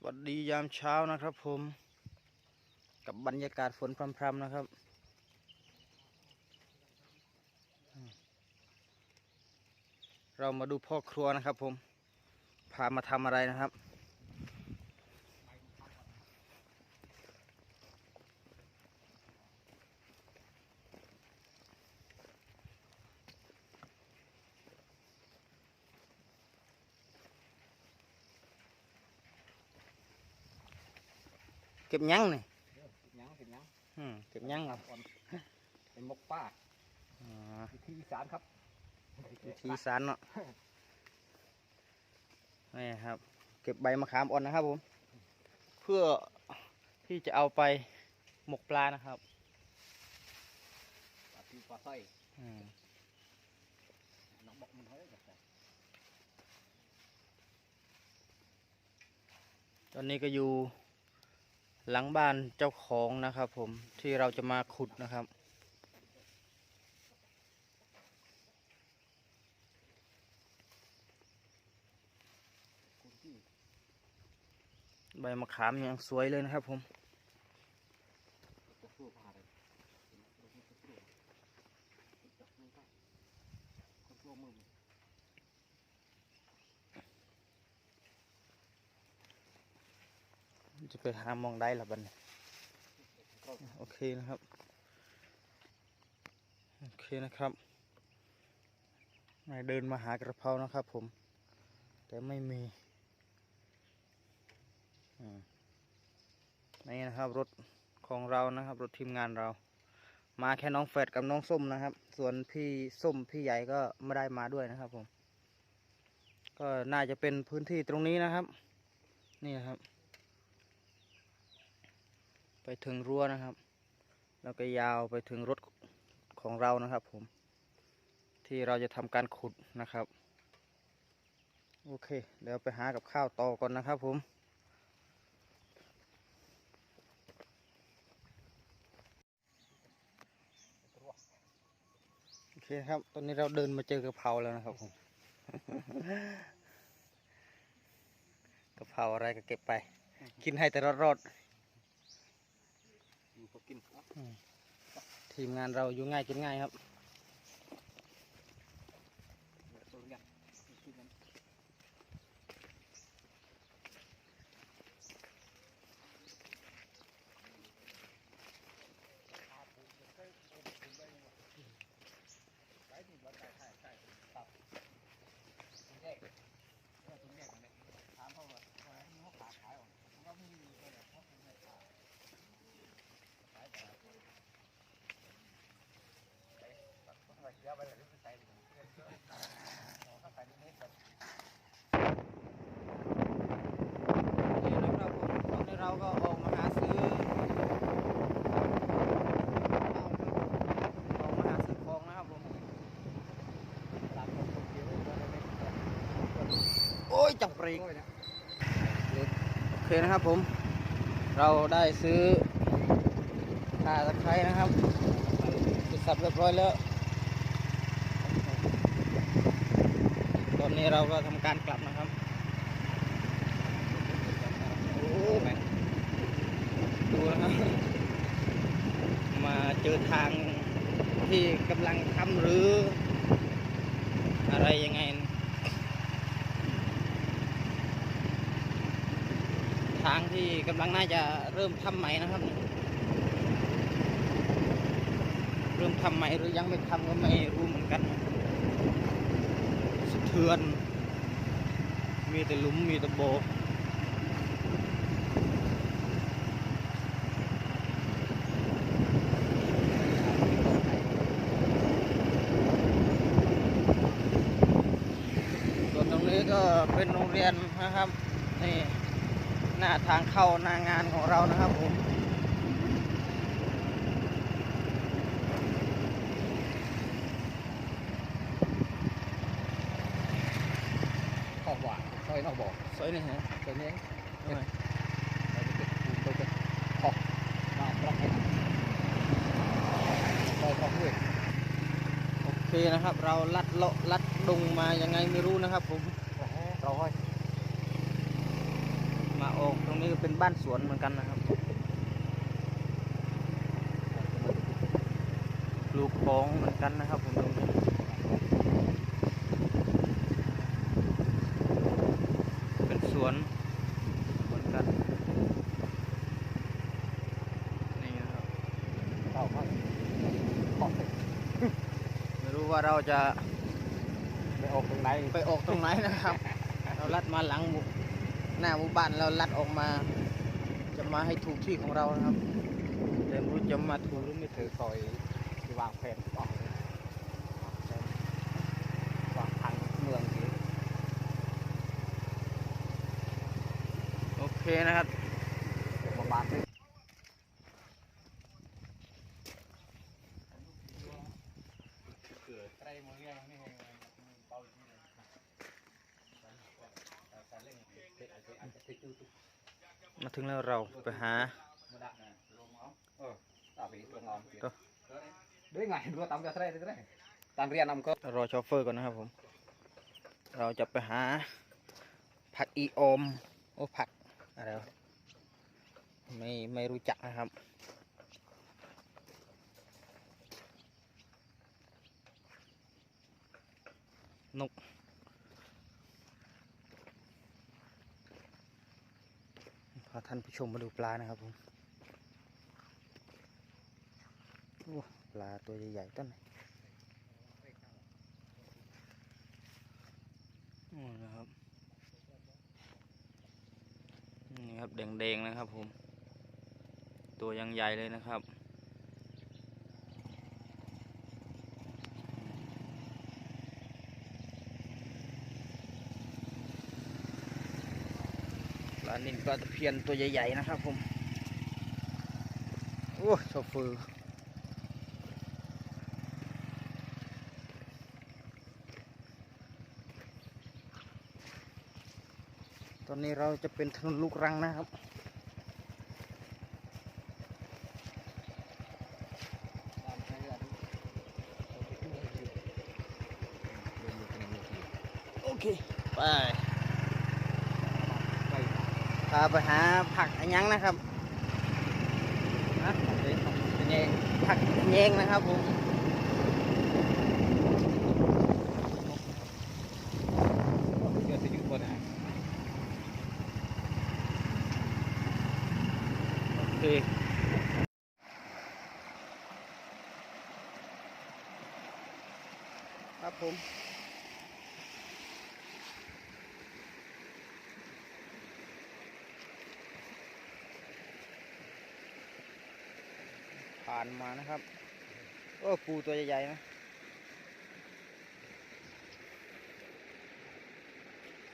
สวัสดียามเช้านะครับผม กับบรรยากาศฝนพรำๆนะครับ เรามาดูพ่อครัวนะครับผม พามาทำอะไรนะครับ เก็บยังนี่ยังเห็นยังอืมเก็บยังครับอ่อนเป็นมกป้าอ๋อวิธีอีสานครับวิธีสารเนาะนี่ครับ เก็บใบมะขามอ่อนนะครับผม เพื่อที่จะเอาไปหมกปลานะครับปลาทูปลาสร้อยอืมน้องบอกมันเฮ้ยแบบตอนนี้ก็อยู่ หลังบ้านเจ้าของนะครับผมที่เราจะมาขุดนะครับ ใบมะขามยังสวยเลยนะครับผม จะสู้ผ่าเลยคนตัวมือ จะไปหามองได้ละบันโอเคนะครับ โอเคนะครับนายเดินมาหากระเพรานะครับผม แต่ไม่มีนี่นะครับรถของเรานะครับ รถทีมงานเรา มาแค่น้องเฟดกับน้องส้มนะครับ ส่วนพี่ส้มพี่ใหญ่ก็ไม่ได้มาด้วยนะครับผม ก็น่าจะเป็นพื้นที่ตรงนี้นะครับ นี่นะครับ ไปถึงรั้วนะครับ แล้วก็ยาวไปถึงรถของเรานะครับ ผม ที่เราจะทำการขุดนะครับ โอเคเดี๋ยวไปหากับข้าวต่อก่อนนะครับ ผมโอเคครับตอนนี้เราเดินมาเจอกะเพราแล้วนะครับผมกระเพราอะไรก็เก็บไป กินให้แต่รอดอยู่ กิน ทีมงานเราอยู่ง่ายกินง่ายครับ ตัวเนี้ยกินกัน ถามเขาว่าว่ามีเขาขาขายออกมันก็ไม่มีเลยเพราะมันไม่ขายขายแต่ไปตัดต้นไม้เยอะไปเลยไม่ใส่เลยเพื่อนเยอะอ๋อถ้าใส่นิดๆแบบ นี่นะครับผมตอนนี้เราก็ออกมาหาซื้อออกมาหาซื้อของนะครับผม ตามคนคนเดียวเลยก็เลยไม่ได้ โอ้ย จับเบรกโอ้ยนะโอเคนะครับผม เราได้ซื้อขาตะไคร้นะครับเสร็จสับเรียบร้อยแล้ว ตอนนี้เราก็ทำการกลับนะครับโอ้แม่งดูนะครับมาเจอทางที่กำลังทำหรือ อะไรยังไง ที่กำลังน่าจะเริ่มทำใหม่นะครับ เริ่มทำใหม่หรือยังไม่ทำก็ไม่รู้เหมือนกันสะเทือน มีแต่หลุมมีแต่โบส่วนตรงนี้ก็เป็นโรงเรียนนะครับนี่ หน้าทางเข้าหน้างานของเรานะครับผมขอบหวานซอยนอกบอกสวยนี่ฮะตัวนี้ทำไมเราจะเป็นปูนตัวเป็นขอบมาปรับให้ซอยขอบด้วยโอเคนะครับ เราลัดเลาะลัดดงมายังไงไม่รู้นะครับผม เราห้ อยมาออกตรงเป็นบ้านสวนเหมือนกันนะครับปลูกของเหมือนกันนะครับผมตรงนี้เป็นสวนเหมือนกันนี่นะครับเข้าเข้าออกไปไม่รู้ว่าเราจะไปออกตรงไหนไปออกตรงไหนนะครับ เราลัดมาหลังหมู่ หน้าหมู่บ้านเราลัดออกมา จะมาให้ถูกที่ของเรานะครับแต่ไม่รู้จะมาถูกหรือไม่ถือซอยที่วางแผนออกวางทางพังเมืองทีโอเคนะครับ เดี๋ยวมาบานเลยไตรมือยังนี่ไงเบาที่เลยแต่เล่นเตะอาจจะอาจจะติดจุด มาถึงแล้วเราไปหามาดักนะลงเอาเออตาไปตรงงอมก็ด้วยไงรู้ตามจะใส่ได้ไหมตามเรียนนำก็รอชอฟเฟอร์ก่อนนะครับผม เราจะไปหาผักอีโอมโอ้ผักอะไรวะไม่ไม่รู้จักนะครับนกาท่านผู้ชมมาดูปลานะครับผมปลาตัวใหญ่ๆต้นไหนนี่นะครับนี่ครับแดงๆนะครับผม ตัวยังใหญ่เลยนะครับ ปลานิลปลาตะเพียนตัวใหญ่ๆนะครับผม โอ้โชเฟอร์ตอนนี้เราจะเป็นถนนลูกรังนะครับ โอเค ไป พาไปหาผักอันยังนะครับนะเป็นแยงผักแยงนะครับผมเดี๋ยวจะอยู่บนไหนโอเคครับผม ผ่านมานะครับโอ้ปูตัวใหญ่ๆนะ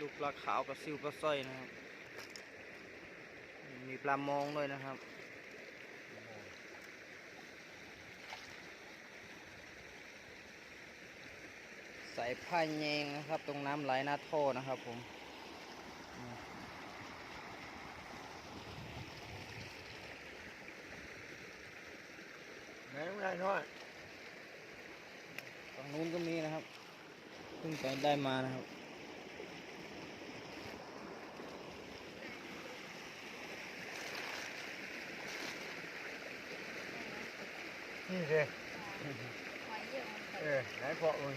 ลูกปลาขาวปลาซิวปลาสร้อยนะครับ มีปลามองด้วยนะครับใส่ผ้าแยงนะครับ ตรงน้ำไหลหน้าท่อนะครับผม ไหนไม่ได้น้อย ฝั่งนู้นก็มีนะครับ เพิ่งไปได้มานะครับ นี่สิเออไหนพอมึง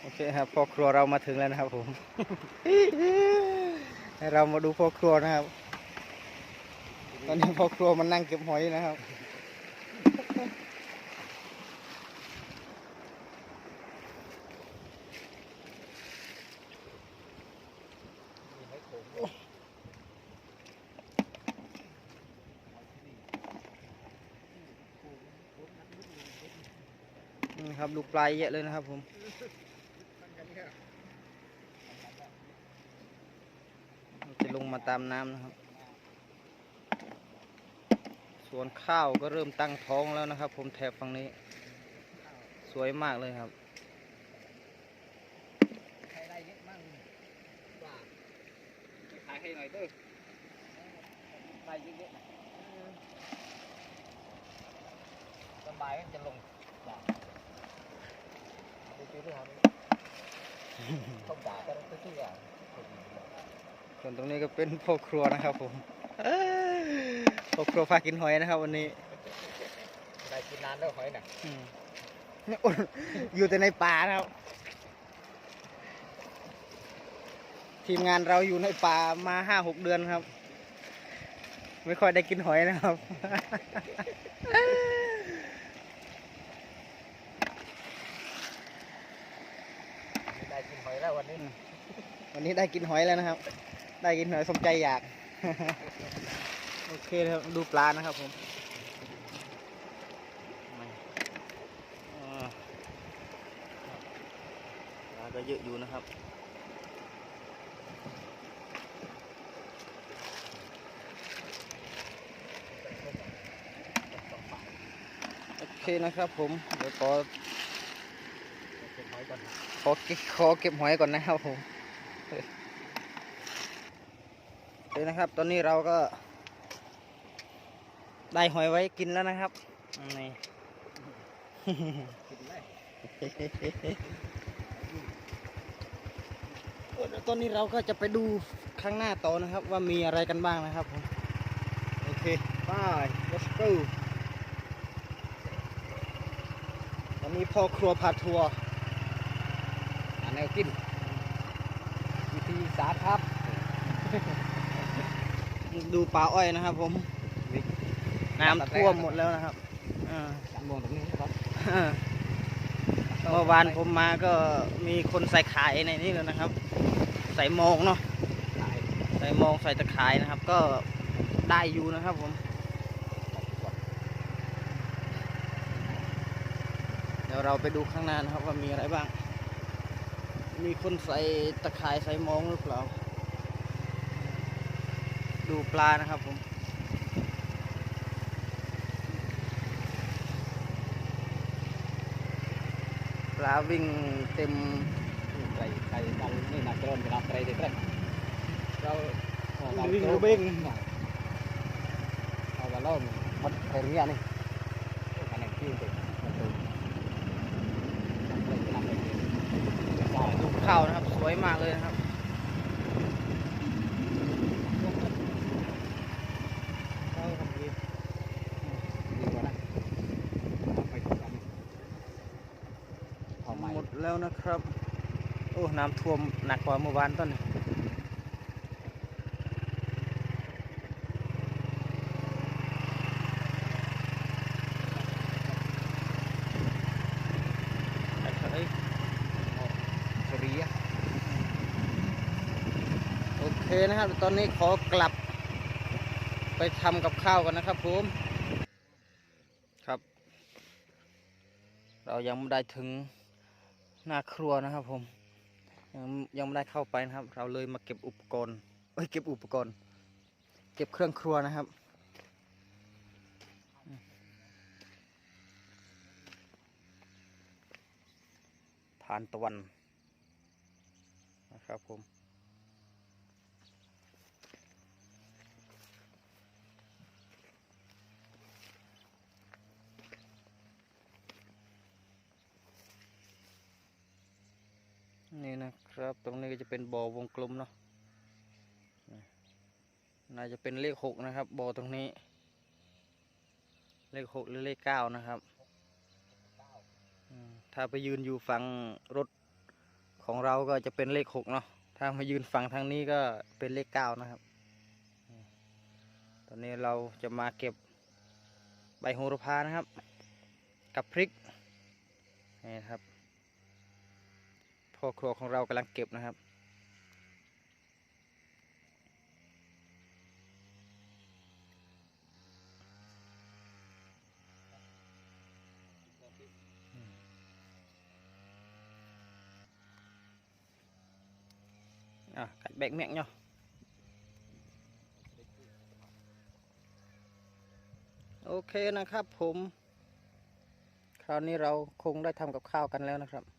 โอเคครับพ่อครัวเรามาถึงแล้วนะครับผม ให้เรามาดูพ่อครัวนะครับ ตอนนี้พ่อครัวมันนั่งเก็บหอยนะครับ ครับลูกปลายเยอะเลยนะครับผมจะลงมาตามน้ำนะครับ ส่วนข้าวก็เริ่มตั้งท้องแล้วนะครับ ผมแถบฝั่งนี้ สวยมากเลยครับใครได้เยอะมั่งว่าขายให้หน่อยเด้อได้เยอะๆสบายก็จะลง ส่วนตรงนี้ก็เป็นพ่อครัวนะครับผมพ่อครัวพากินหอยนะครับ วันนี้ได้กินนานแล้วหอยน่ะอืมอยู่แต่ในป่านะครับ ทีมงานเราอยู่ในป่ามาห้าหกเดือนครับ ไม่ค่อยได้กินหอยนะครับ ได้กินหอยแล้ ววันนี้วันนี้ได้กินหอยแล้วนะครับ ได้กินหอยสมใจอยาก โอเคครับดูปลานะครับผมไม่อ่าปลาก็เยอะอยู่นะครับโอเคนะครับผม เดี๋ยวขอกินหอยก่ อขอเก็บขอเก็บหอยก่อนนะครับผมโอเคนะครับ ตอนนี้เราก็ ได้หอยไว้กินแล้วนะครับนี่ตอนนี้เราก็จะไปดูข้างหน้าต่อนะครับ ว่ามีอะไรกันบ้างนะครับผมโอเคไป let's go วันนี้พ่อครัวพาทัวร์ นแนวกินวิธีสาครับ ดูป่าอ้อยนะครับผม น้ำท่วมหมดแล้วนะครับอ่าจันมองตรงนี้ครับเมื่อวานผมมาก็มีคนใส่ขายในนี้เลยนะครับ ใส่โมงเนาะตายใส่โมงใส่ตะขายนะครับ ก็ได้อยู่นะครับผม เดี๋ยวเราไปดูข้างหน้านะครับว่ามีอะไรบ้าง มีคนใส่ตะข่ายใส่โมงหรือเปล่า ดูปลานะครับผมปลาวิ่งเต็มไตรไตรเรานี่นักเรียนกับไตรเด็กแรกเราวิ่งหรือเบ้งเอาไปล้อมมันเต็มเงี้ยนี่อันนี้กินเต็มมันเต็มเลยนำเลย ดู ข้าวนะครับ สวยมากเลยนะครับข้าวทำดีดีกว่านะไปทำเอาใหม่หมดแล้วนะครับ โอ้ น้ำท่วมหนักกว่าเมื่อวานต้นนี้ไอ้ไอ้ เสีย โอ เคนะครับ ตอนนี้ขอกลับไปทำกับข้าวกันนะครับผมครับ เรายังไม่ได้ถึงหน้าครัวนะครับผม ยังยังไม่ได้เข้าไปนะครับ เราเลยมาเก็บอุปกรณ์เอ้ยเก็บอุปกรณ์ เก็บเครื่องครัวนะครับทานตะวันนะครับผม นี่นะครับ ตรงนี้ก็ จะเป็นบ่อวงกลมเนาะน่าจะเป็นเลขหกนะครับบ่อตรงนี้ เลขหกหรือเลขเก้านะครับถ้าไปยืนอยู่ฝั่งรถของเราก็จะเป็นเลขหกเนาะถ้ามายืนฝั่งทางนี้ก็เป็นเลขเก้านะครับ ตอนนี้เราจะมาเก็บใบโหระพานะครับ กับพริกนี่ครับพ่อครัวของเรากำลังเก็บนะครับ à, cắt bẹn miệng nhau ok นะครับผม คราวนี้เราคงได้ทำกับข้าวกันแล้วนะครับ